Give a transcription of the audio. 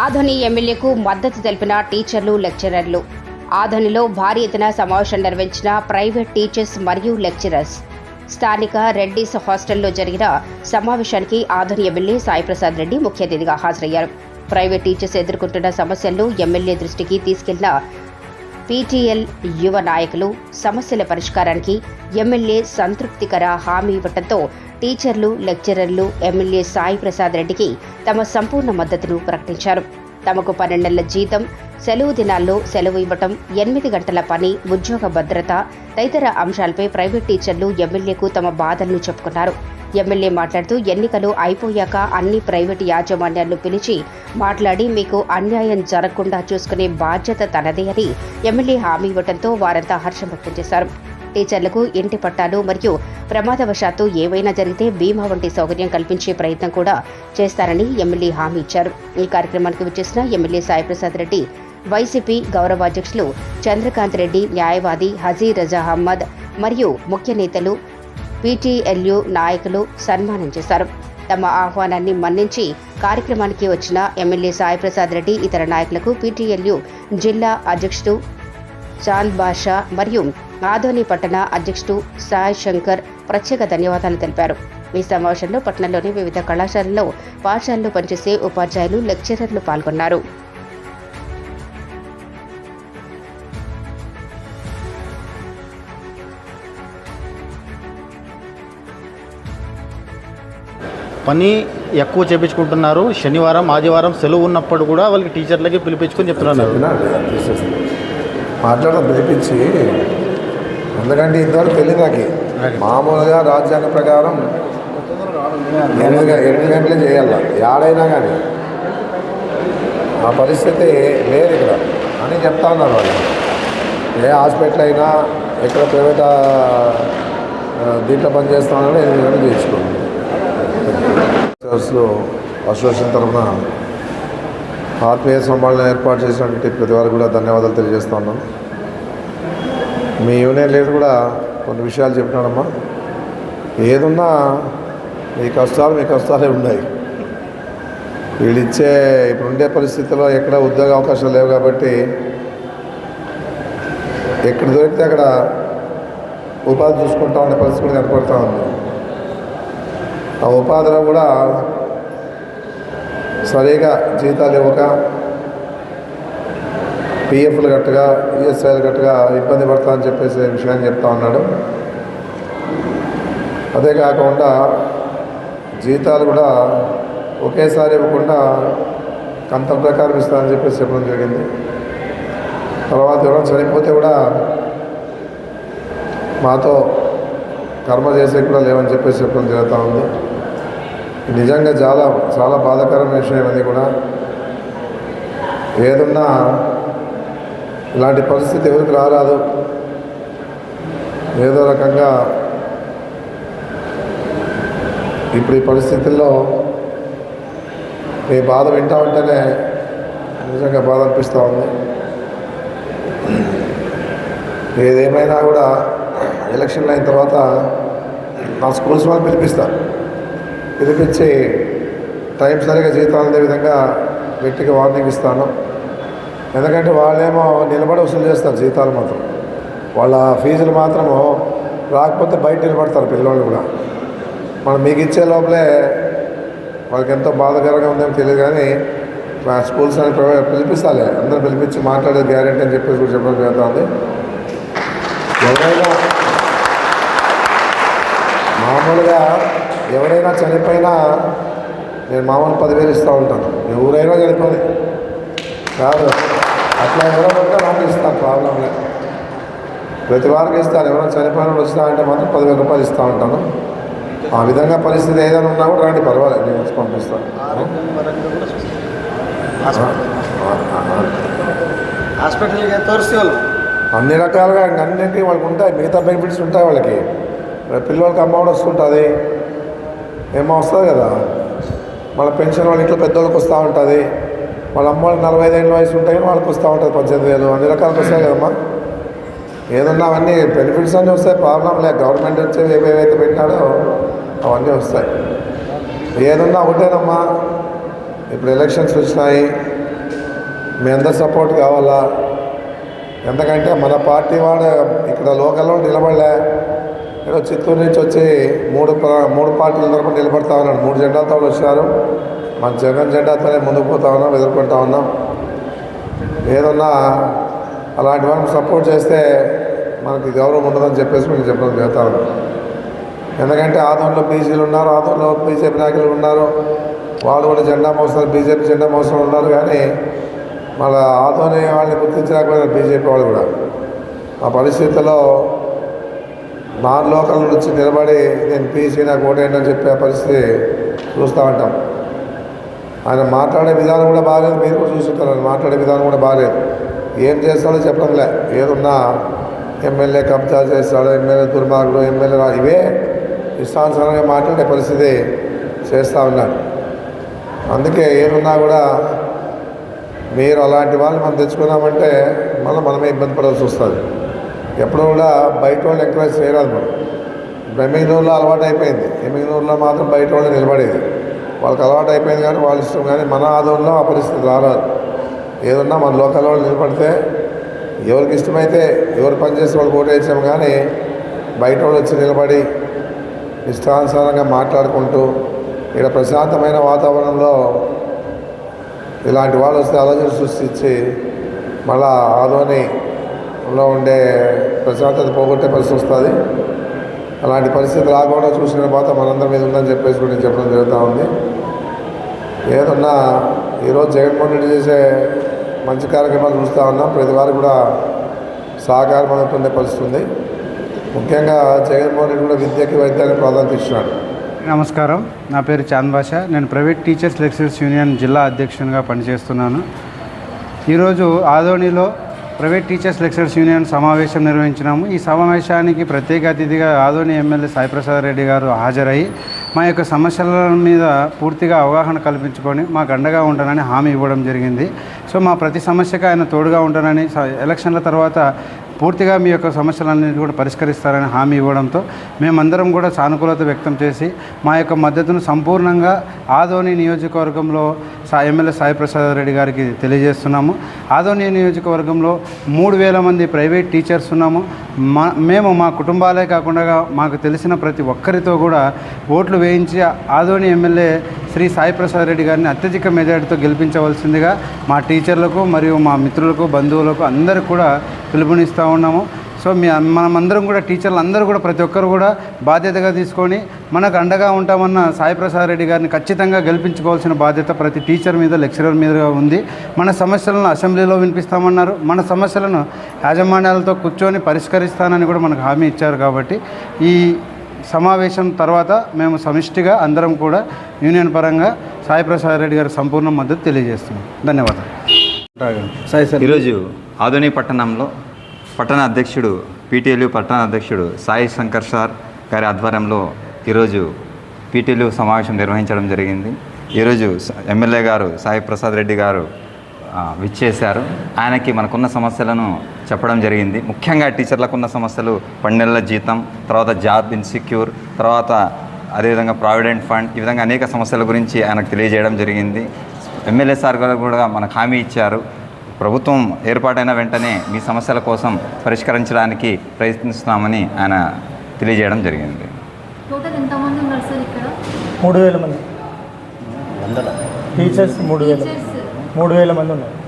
ఆధోని ఎమ్మెల్యేకు మద్దతు తెలిపిన టీచర్లు లెక్చరర్లు. ఆధోనిలో భారీ ఎత్తున సమావేశం నిర్వహించిన ప్రైవేట్ టీచర్స్ మరియు లెక్చరర్స్. స్థానిక రెడ్డిస్ హాస్టల్లో జరిగిన సమావేశానికి ఆధోని ఎమ్మెల్యే సాయిప్రసాద్ రెడ్డి ముఖ్య అతిథిగా హాజరయ్యారు. ప్రైవేట్ టీచర్స్ ఎదుర్కొంటున్న సమస్యలను ఎమ్మెల్యే దృష్టికి తీసుకెళ్ళిన పీటీఎల్ యువ నాయకులు సమస్యల పరిష్కారానికి ఎమ్మెల్యే సంతృప్తికర హామీ ఇవ్వడంతో టీచర్లు లెక్చరర్లు ఎమ్మెల్యే సాయి ప్రసాద్ రెడ్డికి తమ సంపూర్ణ మద్దతును ప్రకటించారు. తమకు పన్నెండేళ్ళ జీతం సెలవు దినాల్లో సెలవు ఇవ్వటం ఎనిమిది గంటల పని ఉద్యోగ భద్రత తదితర అంశాలపై ప్రైవేట్ టీచర్లు ఎమ్మెల్యేకు తమ బాధలను చెప్పుకున్నారు. ఎమ్మెల్యే మాట్లాడుతూ ఎన్నికలు అయిపోయాక అన్ని ప్రైవేటు యాజమాన్యాలను పిలిచి మాట్లాడి మీకు అన్యాయం జరగకుండా చూసుకునే బాధ్యత తనదే అని ఎమ్మెల్యే హామీ ఇవ్వడంతో వారంతా హర్షం వ్యక్తం చేశారు. టీచర్లకు ఇంటి పట్టాలు మరియు ప్రమాదవశాత్తు ఏవైనా జరిగితే బీమా వంటి సౌకర్యం కల్పించే ప్రయత్నం కూడా చేస్తారని ఎమ్మెల్యే హామీ ఇచ్చారు. ఈ కార్యక్రమానికి విచ్చేసిన ఎమ్మెల్యే సాయిప్రసాద్ రెడ్డి వైసీపీ గౌరవాధ్యక్షులు చంద్రకాంత్ రెడ్డి న్యాయవాది హజీ రజా అహ్మద్ మరియు ముఖ్య నేతలు పీటీఎల్యూ నాయకులు సన్మానం చేశారు. తమ ఆహ్వానాన్ని మన్నించి కార్యక్రమానికి వచ్చిన ఎమ్మెల్యే సాయిప్రసాద్ రెడ్డి ఇతర నాయకులకు పీటీఎల్యు జిల్లా అధ్యక్షుడు చాంద్ బాషా మరియు ఆదోని పట్టణ అధ్యక్షుడు సాయ్ శంకర్ ప్రత్యేక ధన్యవాదాలు తెలిపారు. ఈ సమావేశంలో పట్టణంలోని వివిధ కళాశాలల్లో పాఠశాలలో పనిచేసే ఉపాధ్యాయులు లెక్చరర్లు పాల్గొన్నారు. పని ఎక్కువ చేపించుకుంటున్నారు. శనివారం ఆదివారం సెలవు ఉన్నప్పుడు కూడా వాళ్ళకి టీచర్లకి పిలిపించుకొని చెప్తున్నారు. మాట్లాడడం పిలిపించి ఎందుకంటే ఇంతవరకు తెలియదు నాకు. మామూలుగా రాజ్యాంగ ప్రకారం ఎనిమిది ఎనిమిది గంటలే చేయాల. ఏడైనా కానీ. ఆ పరిస్థితి లేదు ఇక్కడ. అని చెప్తా ఉన్నారు వాళ్ళు. ఏ హాస్పిటల్ అయినా ఎక్కడ ప్రైవేట్ దీంట్లో పనిచేస్తున్నారని ఎనిమిది గంటలు చేయించుకోండి. అసోసియేషన్ తరఫున ఆత్మీయ సమ్మేళనం ఏర్పాటు చేసినటువంటి ప్రతి వారికి కూడా ధన్యవాదాలు తెలియజేస్తా ఉన్నాం. మీ యూనియన్ లీడర్ కూడా కొన్ని విషయాలు చెప్పినాడమ్మా. ఏదున్నా మీ కష్టాలు మీ కష్టాలే ఉన్నాయి. వీళ్ళు ఇచ్చే ఇప్పుడు ఉండే పరిస్థితుల్లో ఎక్కడ ఉద్యోగ అవకాశాలు లేవు కాబట్టి ఎక్కడ దొరికితే అక్కడ ఉపాధి చూసుకుంటా ఉండే పరిస్థితి కూడా కనపడుతూ ఉంది. ఆ ఉపాధిలో కూడా సరిగా జీతాలు ఇవ్వక పిఎఫ్లు గట్టుగా ఈఎస్ఐలు గట్టుగా ఇబ్బంది పడతా అని చెప్పేసి విషయాన్ని చెప్తా ఉన్నాడు. అదే కాకుండా జీతాలు కూడా ఒకేసారి ఇవ్వకుండా కంత ప్రకారం ఇస్తానని చెప్పేసి చెప్పడం జరిగింది. తర్వాత ఎవరైనా చనిపోతే కూడా మాతో కర్మ చేసే కూడా లేవని చెప్పేసి చెప్పడం జరుగుతూ ఉంది. నిజంగా చాలా చాలా బాధాకరమైన విషయం అది కూడా. ఏదున్నా ఇలాంటి పరిస్థితి ఎవరికి రారాదు. ఏదో రకంగా ఇప్పుడు ఈ పరిస్థితుల్లో మీ బాధ వింటా ఉంటేనే నిజంగా బాధ అనిపిస్తూ ఉంది. ఏదేమైనా కూడా ఎలక్షన్లు అయిన తర్వాత నా స్కూల్స్ వాళ్ళు పిలిపిస్తా పిలిపించి టైం సరిగా జీతాలు అందే విధంగా గట్టిగా వార్నింగ్ ఇస్తాను. ఎందుకంటే వాళ్ళేమో నిలబడి వసూలు చేస్తారు జీతాలు మాత్రం. వాళ్ళ ఫీజులు మాత్రము రాకపోతే బయట నిలబడతారు పిల్లవాళ్ళు కూడా. మనం మీకు ఇచ్చే లోపలే వాళ్ళకి ఎంతో బాధకరంగా ఉందేమో తెలియదు కానీ మా స్కూల్స్ అని పిలిపిస్తాలే. అందరూ పిలిపించి మాట్లాడే గ్యారెంటీ అని చెప్పేసి కూడా చెప్పడం జరుగుతుంది. ఎవరైనా మామూలుగా ఎవరైనా చనిపోయినా నేను మామూలు పదివేలు ఇస్తూ ఉంటాను. ఎవరైనా చనిపోయి కాదు. అట్లా ఎవరో నాకు ఇస్తాం ప్రాబ్లం లేదు. ప్రతి వారికి ఇస్తారు. ఎవరైనా చనిపోయిన వచ్చినా అంటే మాత్రం పదివేల రూపాయలు ఇస్తూ ఉంటాను. ఆ విధంగా పరిస్థితి ఏదైనా ఉన్నా కూడా రండి పర్వాలేదు నేను వచ్చి పంపిస్తాను. వాళ్ళు అన్ని రకాలుగా అన్నింటికి వాళ్ళకి ఉంటాయి. మిగతా బెనిఫిట్స్ ఉంటాయి వాళ్ళకి. పిల్లలకి అమ్మఒడి వస్తుంటుంది. ఏమో వస్తుంది కదా. మళ్ళీ పెన్షన్ వాళ్ళ ఇంట్లో పెద్దోళ్ళకి వస్తూ ఉంటుంది. వాళ్ళ అమ్మ వాళ్ళకి నలభై ఐదు వయసు ఉంటాయి వాళ్ళకి వస్తూ ఉంటుంది పద్దెనిమిది వేలు అన్ని రకాలకు వస్తాయి కదమ్మా. ఏదన్నా అవన్నీ బెనిఫిట్స్ అన్నీ వస్తాయి ప్రాబ్లం లేదు. గవర్నమెంట్ వచ్చే ఏవేవైతే పెట్టాడో అవన్నీ వస్తాయి. ఏదన్నా ఒకటేనమ్మా ఇప్పుడు ఎలక్షన్స్ వచ్చినాయి మీ అందరు సపోర్ట్ కావాలా? ఎందుకంటే మన పార్టీ వాడు ఇక్కడ లోకల్లో నిలబడలే. ఏదో చిత్తూరు నుంచి వచ్చి మూడు మూడు పార్టీల తరపున నిలబడతా ఉన్నాడు. మూడు జెండాలతో వచ్చారు మన జగన్ జెండాతోనే ముందుకు పోతా ఉన్నాం ఎదుర్కొంటా ఉన్నాం. ఏదన్నా అలాంటి వాళ్ళని సపోర్ట్ చేస్తే మనకి గౌరవం ఉండదని చెప్పేసి నేను చెప్పడం చేస్తాను ఎందుకంటే ఆదోళనలో బీజీలు ఉన్నారు ఆదోళనలో బీజేపీ నాయకులు ఉన్నారు. వాళ్ళు కూడా జెండా మోస్తారు బీజేపీ జెండా మోసం ఉన్నారు కానీ మళ్ళీ ఆదోని వాళ్ళని గుర్తించలేకపోయినారు బీజేపీ వాళ్ళు కూడా. ఆ పరిస్థితుల్లో నాన్ లోకల్ నుంచి నిలబడి నేను పీసీ నాకు ఓటేయండి అని చెప్పే పరిస్థితి చూస్తూ ఉంటాం. ఆయన మాట్లాడే విధానం కూడా బాగాలేదు. మీరు కూడా చూసుకుంటారు ఆయన మాట్లాడే విధానం కూడా బాగాలేదు. ఏం చేస్తాడో చెప్పడంలే. ఏదున్నా ఎమ్మెల్యే కబ్జా చేస్తాడు ఎమ్మెల్యే దుర్మార్గుడు ఎమ్మెల్యే రా- ఇవే ఇష్టానుసారంగా మాట్లాడే పరిస్థితి చేస్తూ ఉన్నారు. అందుకే ఏమున్నా కూడా మీరు అలాంటి వాళ్ళని మనం తెచ్చుకున్నామంటే మళ్ళీ మనమే ఇబ్బంది పడాల్సి వస్తుంది. ఎప్పుడు కూడా బయట వాళ్ళు ఎంకరేజ్ చేయరాదు మనం. బెమ్మింగనూరులో అలవాటు అయిపోయింది ఎమ్మింగనూరులో మాత్రం బయట వాళ్ళు నిలబడేది. వాళ్ళకి అలవాటు అయిపోయింది కానీ వాళ్ళ ఇష్టం కానీ మన ఆదంలో ఆ పరిస్థితి రారాదు. ఏదన్నా మన లోకల్ వాళ్ళు నిలబడితే ఎవరికి ఇష్టమైతే ఎవరు పనిచేసే వాళ్ళు ఓటేసాం కానీ బయట వాళ్ళు వచ్చి నిలబడి ఇష్టానుసారంగా మాట్లాడుకుంటూ ఇక్కడ ప్రశాంతమైన వాతావరణంలో ఇలాంటి వాళ్ళు వస్తే ఆలోచన సృష్టించి మళ్ళా ఆదోనిలో ఉండే ప్రశాంతత పోగొట్టే పరిస్థితి వస్తుంది. అలాంటి పరిస్థితి రాకుండా చూసిన తర్వాత మనందరి మీద ఉందని చెప్పేసి కూడా నేను చెప్పడం జరుగుతూ ఉంది. ఏదన్నా ఈరోజు జగన్మోహన్ రెడ్డి చేసే మంచి కార్యక్రమాలు చూస్తూ ఉన్నాం. ప్రతి వారు కూడా సహకారం అందుతుండే పరిస్థితి ఉంది. ముఖ్యంగా జగన్మోహన్ రెడ్డి కూడా విద్యకి వైద్యానికి ప్రాధాన్యత ఇచ్చినాడు నమస్కారం. నా పేరు చాంద్ భాష. నేను ప్రైవేట్ టీచర్స్ లెక్చరర్స్ యూనియన్ జిల్లా అధ్యక్షునిగా పనిచేస్తున్నాను. ఈరోజు ఆదోనిలో ప్రైవేట్ టీచర్స్ లెక్చరర్స్ యూనియన్ సమావేశం నిర్వహించినాము. ఈ సమావేశానికి ప్రత్యేక అతిథిగా ఆదోని ఎమ్మెల్యే సాయిప్రసాద్ రెడ్డి గారు హాజరై మా యొక్క సమస్యల మీద పూర్తిగా అవగాహన కల్పించుకొని మాకు అండగా ఉంటానని హామీ ఇవ్వడం జరిగింది. సో మా ప్రతి సమస్యకు ఆయన తోడుగా ఉంటానని స- ఎలక్షన్ల తర్వాత పూర్తిగా మీ యొక్క సమస్యలన్నింటినీ కూడా పరిష్కరిస్తారని హామీ ఇవ్వడంతో మేమందరం కూడా సానుకూలత వ్యక్తం చేసి మా యొక్క మద్దతును సంపూర్ణంగా ఆదోని నియోజకవర్గంలో సా ఎమ్మెల్యే సాయి ప్రసాద్ రెడ్డి గారికి తెలియజేస్తున్నాము. ఆదోని నియోజకవర్గంలో మూడు వేల మంది ప్రైవేట్ టీచర్స్ ఉన్నాము. మా మేము మా కుటుంబాలే కాకుండా మాకు తెలిసిన ప్రతి ఒక్కరితో కూడా ఓట్లు వేయించి ఆదోని ఎమ్మెల్యే శ్రీ సాయి ప్రసాద్ రెడ్డి గారిని అత్యధిక మెజార్టీతో గెలిపించవలసిందిగా మా టీచర్లకు మరియు మా మిత్రులకు బంధువులకు అందరికి కూడా పిలుపునిస్తూ ఉన్నాము. సో మీ మనమందరం కూడా టీచర్లు అందరూ కూడా ప్రతి ఒక్కరు కూడా బాధ్యతగా తీసుకొని మనకు అండగా ఉంటామన్న సాయి ప్రసాద్ రెడ్డి గారిని ఖచ్చితంగా గెలిపించుకోవాల్సిన బాధ్యత ప్రతి టీచర్ మీద లెక్చరర్ మీద ఉంది. మన సమస్యలను అసెంబ్లీలో వినిపిస్తామన్నారు. మన సమస్యలను యాజమాన్యాలతో కూర్చొని పరిష్కరిస్తానని కూడా మనకు హామీ ఇచ్చారు కాబట్టి ఈ సమావేశం తర్వాత మేము సమిష్టిగా అందరం కూడా యూనియన్ పరంగా సాయి ప్రసాద్ రెడ్డి గారి సంపూర్ణ మద్దతు తెలియజేస్తున్నాం. ధన్యవాదాలు. సాయి సార్ ఈరోజు ఆధునిక పట్టణంలో పట్టణ అధ్యక్షుడు పీటీఎల్యు పట్టణ అధ్యక్షుడు సాయి శంకర్ సార్ గారి ఆధ్వర్యంలో ఈరోజు పీటీఎల్యు సమావేశం నిర్వహించడం జరిగింది. ఈరోజు ఎమ్మెల్యే గారు సాయి ప్రసాద్ రెడ్డి గారు విచ్చేశారు. ఆయనకి మనకున్న సమస్యలను చెప్పడం జరిగింది. ముఖ్యంగా టీచర్లకు ఉన్న సమస్యలు పన్నెళ్ళ జీతం తర్వాత జాబ్ ఇన్సెక్యూర్ తర్వాత అదేవిధంగా ప్రావిడెంట్ ఫండ్ ఈ విధంగా అనేక సమస్యల గురించి ఆయనకు తెలియజేయడం జరిగింది. ఎమ్మెల్యే సార్ గారు కూడా మనకు హామీ ఇచ్చారు. ప్రభుత్వం ఏర్పాటైన వెంటనే మీ సమస్యల కోసం పరిష్కరించడానికి ప్రయత్నిస్తున్నామని ఆయన తెలియజేయడం జరిగింది. టోటల్ ఎంతమంది ఉన్నారు సార్ ఇక్కడ? మూడు వేల మంది. టీచర్స్ మూడు వేల. టీచర్స్ మూడు వేల మంది ఉన్నారు.